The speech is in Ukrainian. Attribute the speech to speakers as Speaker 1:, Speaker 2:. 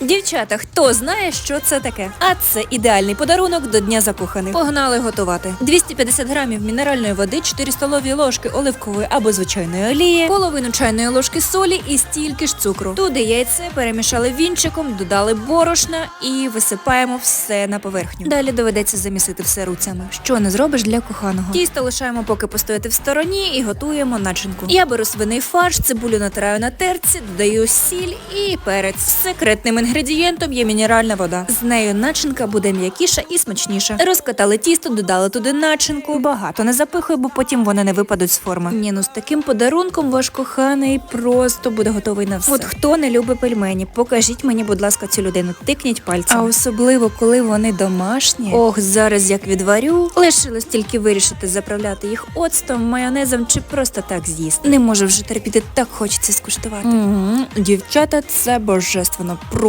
Speaker 1: Дівчата, хто знає, що це таке? А це ідеальний подарунок до Дня закоханих. Погнали готувати. 250 грамів мінеральної води, 4 столові ложки оливкової або звичайної олії, половину чайної ложки солі і стільки ж цукру. Туди яйце перемішали вінчиком, додали борошна і висипаємо все на поверхню. Далі доведеться замісити все руцями. Що не зробиш для коханого? Тісто лишаємо поки постояти в стороні і готуємо начинку. Я беру свиний фарш, цибулю натираю на терці, додаю сіль і перець. Секретним інгредієнтом є мінеральна вода. З нею начинка буде м'якіша і смачніша. Розкатали тісто, додали туди начинку. Багато не запихуй, бо потім вони не випадуть з форми. Ні, ну з таким подарунком ваш коханий просто буде готовий на все. От хто не любить пельмені, покажіть мені, будь ласка, цю людину. Тикніть пальцем. А особливо, коли вони домашні. Ох, зараз як відварю. Лишилось тільки вирішити заправляти їх оцтом, майонезом чи просто так з'їсти. Не можу вже терпіти, так хочеться скуштувати. Угу. Дівчата, це божественно, просто